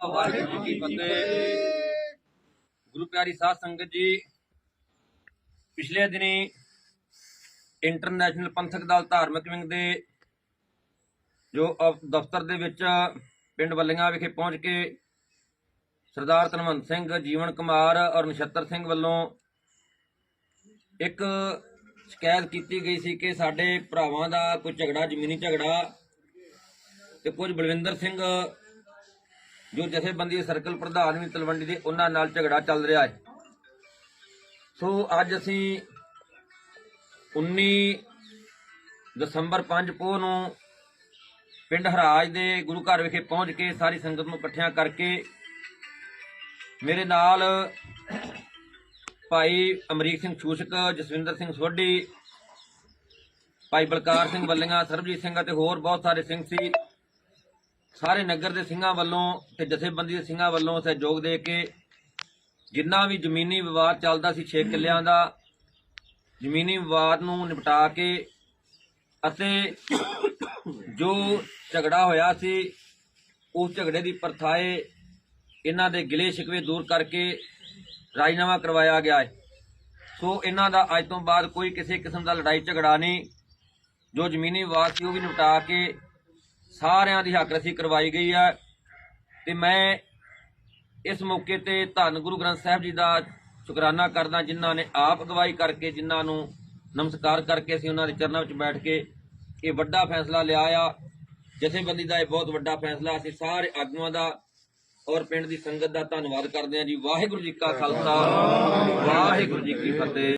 ਵਾਹਿਗੁਰੂ ਜੀ ਫਤਿਹ। ਗੁਰੂ ਪਿਆਰੀ ਸਾਧ ਸੰਗਤ ਜੀ, ਪਿਛਲੇ ਦਿਨੀ ਇੰਟਰਨੈਸ਼ਨਲ ਪੰਥਕ ਦਲ ਧਾਰਮਿਕ ਵਿੰਗ ਦੇ ਜੋ ਦਫ਼ਤਰ ਦੇ ਵਿੱਚ ਪਿੰਡ ਵੱਲੀਆਂ ਵਿਖੇ ਪਹੁੰਚ ਕੇ ਸਰਦਾਰ ਧਨਵੰਤ ਸਿੰਘ, ਜੀਵਨ ਕੁਮਾਰ ਔਰ ਨਛੱਤਰ ਸਿੰਘ ਵੱਲੋਂ ਇੱਕ ਸ਼ਿਕਾਇਤ ਕੀਤੀ ਗਈ ਸੀ ਕਿ ਸਾਡੇ ਭਰਾਵਾਂ ਦਾ ਕੋਈ ਝਗੜਾ, ਜ਼ਮੀਨੀ ਝਗੜਾ ਤੇ ਕੁਝ ਬਲਵਿੰਦਰ ਸਿੰਘ ਜੋ ਜਥੇਬੰਦੀ ਸਰਕਲ ਪ੍ਰਧਾਨ ਵੀ ਤਲਵੰਡੀ ਦੇ, ਉਹਨਾਂ ਨਾਲ ਝਗੜਾ ਚੱਲ ਰਿਹਾ ਹੈ। ਸੋ ਅੱਜ ਅਸੀਂ 19 ਦਸੰਬਰ 5 ਪੋਹ ਨੂੰ ਪਿੰਡ ਹਰਾਜ ਦੇ ਗੁਰੂ ਘਰ ਵਿਖੇ ਪਹੁੰਚ ਕੇ ਸਾਰੀ ਸੰਗਤ ਨੂੰ ਇਕੱਠਿਆਂ ਕਰਕੇ ਮੇਰੇ ਨਾਲ ਭਾਈ ਅਮਰੀਕ ਸਿੰਘ ਛੂਸ਼ਕ, ਜਸਵਿੰਦਰ ਸਿੰਘ ਸੋਢੀ, ਭਾਈ ਬਲਕਾਰ ਸਿੰਘ ਬੱਲੀਆਂ, ਸਰਬਜੀਤ ਸਿੰਘ ਅਤੇ ਹੋਰ ਬਹੁਤ ਸਾਰੇ ਸਿੰਘ ਸੀ। ਸਾਰੇ ਨਗਰ ਦੇ ਸਿੰਘਾਂ ਵੱਲੋਂ ਤੇ ਜਥੇਬੰਦੀ ਦੇ ਸਿੰਘਾਂ ਵੱਲੋਂ ਸਹਿਯੋਗ ਦੇ ਕੇ ਜਿੰਨਾ ਵੀ ਜ਼ਮੀਨੀ ਵਿਵਾਦ ਚੱਲਦਾ ਸੀ 6 ਕਿੱਲਿਆਂ ਦਾ, ਜ਼ਮੀਨੀ ਵਿਵਾਦ ਨੂੰ ਨਿਪਟਾ ਕੇ ਅਤੇ ਜੋ ਝਗੜਾ ਹੋਇਆ ਸੀ, ਉਸ ਝਗੜੇ ਦੀ ਪਰਥਾਏ ਇਹਨਾਂ ਦੇ ਗਿਲੇ ਸ਼ਿਕਵੇ ਦੂਰ ਕਰਕੇ ਰਾਜਨਾਮਾ ਕਰਵਾਇਆ ਗਿਆ ਹੈ। ਸੋ ਇਹਨਾਂ ਦਾ ਅੱਜ ਤੋਂ ਬਾਅਦ ਕੋਈ ਕਿਸੇ ਕਿਸਮ ਦਾ ਲੜਾਈ ਝਗੜਾ ਨਹੀਂ, ਜੋ ਜ਼ਮੀਨੀ ਵਿਵਾਦ ਸੀ ਉਹ ਵੀ ਨਿਪਟਾ ਕੇ ਸਾਰਿਆਂ ਦੀ ਹੱਕ ਰਸੀ ਕਰਵਾਈ ਗਈ ਹੈ। ਤੇ ਮੈਂ ਇਸ ਮੌਕੇ ਤੇ ਧੰਨ ਗੁਰੂ ਗ੍ਰੰਥ ਸਾਹਿਬ ਜੀ ਦਾ ਸ਼ੁਕਰਾਨਾ ਕਰਦਾ, ਜਿਨ੍ਹਾਂ ਨੇ ਆਪ ਅਗਵਾਈ ਕਰਕੇ, ਜਿਨ੍ਹਾਂ ਨੂੰ ਨਮਸਕਾਰ ਕਰਕੇ ਅਸੀਂ ਉਹਨਾਂ ਦੇ ਚਰਨਾਂ ਵਿੱਚ ਬੈਠ ਕੇ ਇਹ ਵੱਡਾ ਫੈਸਲਾ ਲਿਆ ਆ। ਜਥੇਬੰਦੀ ਦਾ ਇਹ ਬਹੁਤ ਵੱਡਾ ਫੈਸਲਾ। ਅਸੀਂ ਸਾਰੇ ਆਗੂਆਂ ਦਾ ਔਰ ਪਿੰਡ ਦੀ ਸੰਗਤ ਦਾ ਧੰਨਵਾਦ ਕਰਦੇ ਹਾਂ ਜੀ। ਵਾਹਿਗੁਰੂ ਜੀ ਕਾ ਖਾਲਸਾ, ਵਾਹਿਗੁਰੂ ਜੀ ਕੀ ਫਤਿਹ।